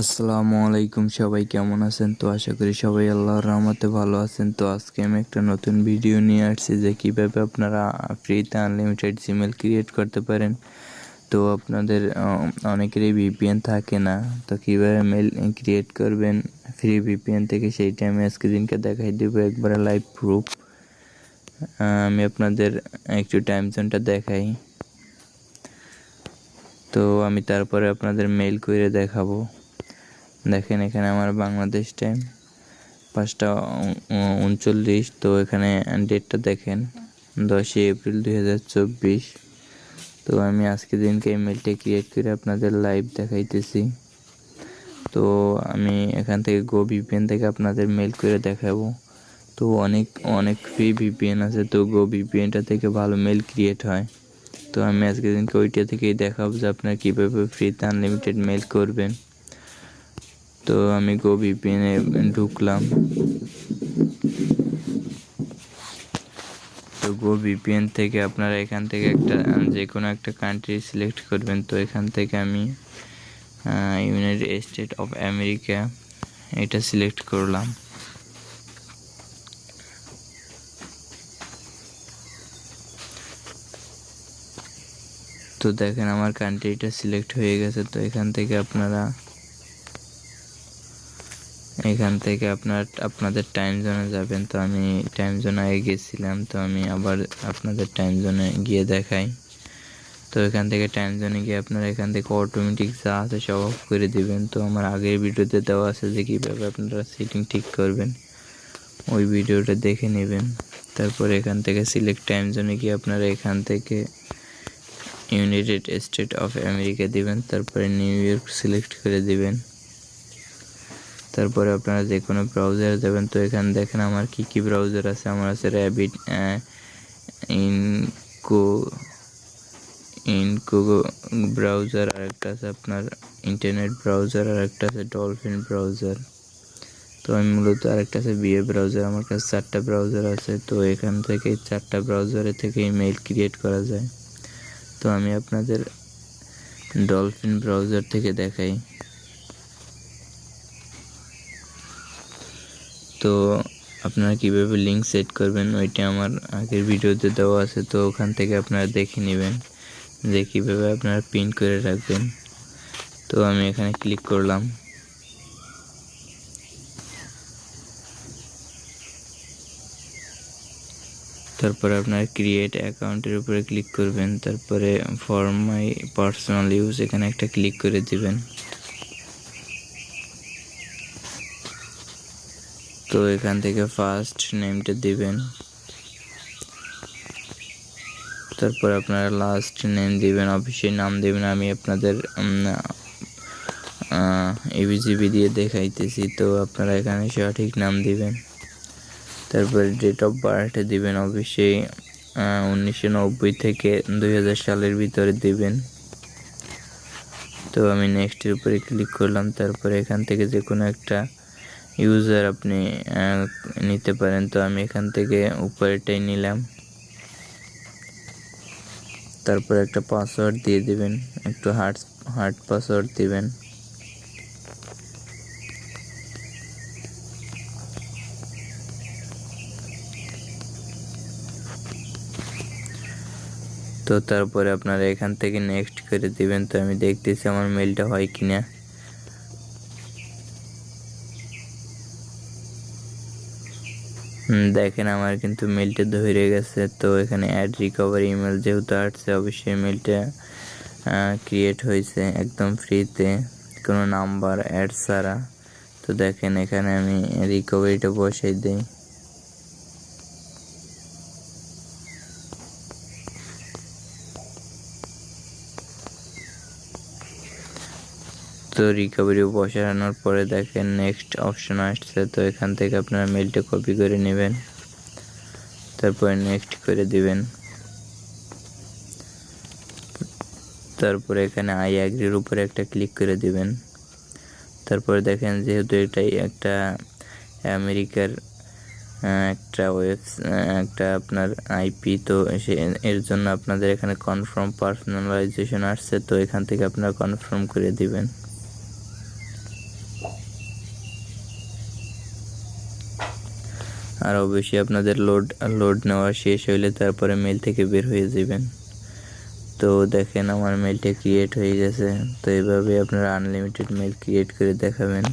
আসসালামু আলাইকুম, সবাই কেমন আছেন? তো আশা করি সবাই আল্লাহর রহমতে ভালো আছেন। তো আজকে আমি একটা নতুন ভিডিও নিয়ে আসছি যে কীভাবে আপনারা ফ্রিতে আনলিমিটেড জিমেল ক্রিয়েট করতে পারেন। তো আপনাদের অনেকেরই ভিপিএন থাকে না। তো কীভাবে মেল ক্রিয়েট করবেন? ফ্রি ভিপিএন থেকে সেইটা আমি আজকে দিনকে দেখাই দেবো, একবারে লাইভ প্রুফ আমি আপনাদের একটু টাইম জোনটা দেখাই। তো আমি তারপরে আপনাদের মেল করে দেখাবো। দেখেন এখানে আমার বাংলাদেশ টাইম পাঁচটা উনচল্লিশ। তো এখানে ডেটটা দেখেন, দশই এপ্রিল দুই হাজার চব্বিশ। তো আমি আজকে দিনকে ইমেলটা ক্রিয়েট করে আপনাদের লাইভ দেখাইতেছি। তো আমি এখান থেকে গো ভিপিএন থেকে আপনাদের মেল করে দেখাবো। তো অনেক অনেক ফ্রি ভিপিএন আছে, তো গো ভিপিএনটা থেকে ভালো মেল ক্রিয়েট হয়। তো আমি আজকে দিনকে ওইটা থেকেই দেখাবো যে আপনারা কীভাবে ফ্রিতে আনলিমিটেড মেল করবেন। তো আমি গো ভিপিএনে ঢুকলাম। তো গো ভিপিএন থেকে আপনারা এখান থেকে একটা, যে কোনো একটা কান্ট্রি সিলেক্ট করবেন। তো এখান থেকে আমি ইউনাইটেড স্টেট অফ আমেরিকা এটা সিলেক্ট করলাম। তো দেখেন আমার কান্ট্রিটা সিলেক্ট হয়ে গেছে। তো এখান থেকে আপনারা এখান থেকে আপনার, আপনাদের টাইম জোনে যাবেন। তো আমি টাইম জোনে আগে গেছিলাম, তো আমি আবার আপনাদের টাইম জোনে গিয়ে দেখাই। তো এখান থেকে টাইম জোনে গিয়ে আপনারা এখান থেকে অটোমেটিক যা আছে সব অফ করে দিবেন। তো আমার আগের ভিডিওতে দেওয়া আছে যে কীভাবে আপনারা সেটিং ঠিক করবেন, ওই ভিডিওটা দেখে নেবেন। তারপর এখান থেকে সিলেক্ট টাইম জোনে গিয়ে আপনারা এখান থেকে ইউনাইটেড স্টেট অফ আমেরিকা দিবেন। তারপরে নিউ ইয়র্ক সিলেক্ট করে দিবেন। তারপরে আপনারা যে কোনো ব্রাউজারে যাবেন, তো এখানে দেখেন আমার কি কি ব্রাউজার আছে। আমার আছে র্যাবিট ইনকো ইনকো ব্রাউজার আর একটা আছে আপনার ইন্টারনেট ব্রাউজার আর একটা আছে ডলফিন ব্রাউজার তো আমি মূলত আরেকটা আছে বিএ ব্রাউজার আমার কাছে চারটা ব্রাউজার আছে। তো এখান থেকে চারটা ব্রাউজারে থেকে ইমেল ক্রিয়েট করা যায়। তো আমি আপনাদের ডলফিন ব্রাউজার থেকে দেখাই। তো আপনারা কীভাবে লিঙ্ক সেট করবেন, ওইটা আমার আগের ভিডিওতে দেওয়া আছে, তো ওখান থেকে আপনারা দেখে নেবেন। যে কীভাবে আপনারা প্রিন্ট করে রাখবেন। তো আমি এখানে ক্লিক করলাম। তারপরে আপনার ক্রিয়েট অ্যাকাউন্টের উপরে ক্লিক করবেন। তারপরে ফর মাই পার্সোনাল ইউজ এখানে একটা ক্লিক করে দিবেন। তো এখান থেকে ফার্স্ট নেমটা দিবেন। তারপর আপনারা লাস্ট নেম দিবেন অফিসের নাম দিবেন, আমি আপনাদের এবিজিবি দিয়ে দেখাইতেছি। তো আপনারা এখানে সঠিক নাম দিবেন। তারপরে ডেট অফ বার্থ দিবেন, অবশ্যই উনিশশো নব্বই থেকে দুই হাজার সালের ভিতরে দিবেন। তো আমি নেক্সটের উপরে ক্লিক করলাম, তারপরে এখান থেকে যে কোনো একটা ইউজার আপনি নিতে পারেন। তো আমি এখান থেকে উপরেটাই নিলাম। তারপরে একটা পাসওয়ার্ড দিয়ে দিবেন। একটু হার্ড হার্ড পাসওয়ার্ড দিবেন। তো তারপরে আপনারা এখান থেকে নেক্সট করে দিবেন। তো আমি দেখতেছি আমার মেলটা হয় কিনা। দেখেন আমার কিন্তু মেলটা ধরে গেছে, তো এখানে অ্যাড রিকভারি ইমেল যেহেতু আসছে, অবশ্যই মেলটা ক্রিয়েট হয়েছে একদম ফ্রিতে কোনো নাম্বার অ্যাড ছাড়া। তো দেখেন এখানে আমি রিকভারিটা বসাই দিই। তো রিকভারি বসানোর পরে দেখেন নেক্সট অপশন আসছে। তো এখান থেকে আপনারা মেলটা কপি করে নেবেন। তারপরে নেক্সট করে দিবেন। তারপরে এখানে আই অ্যাগ্রির উপরে একটা ক্লিক করে দিবেন। তারপরে দেখেন যেহেতু এটাই একটা আমেরিকার একটা ওয়েব একটা আপনার আইপি তো সে, এর জন্য আপনাদের এখানে কনফার্ম পার্সোনালাইজেশন আসছে। তো এখান থেকে আপনারা কনফার্ম করে দিবেন। আর অবশ্যই আপনাদের লোড লোড নেওয়া শেষ হইলে তারপরে মেল থেকে বের হয়ে যাবেন। তো দেখেন আমার মেলটা ক্রিয়েট হয়ে গেছে। তো এইভাবে আপনারা আনলিমিটেড মেল ক্রিয়েট করে দেখাবেন।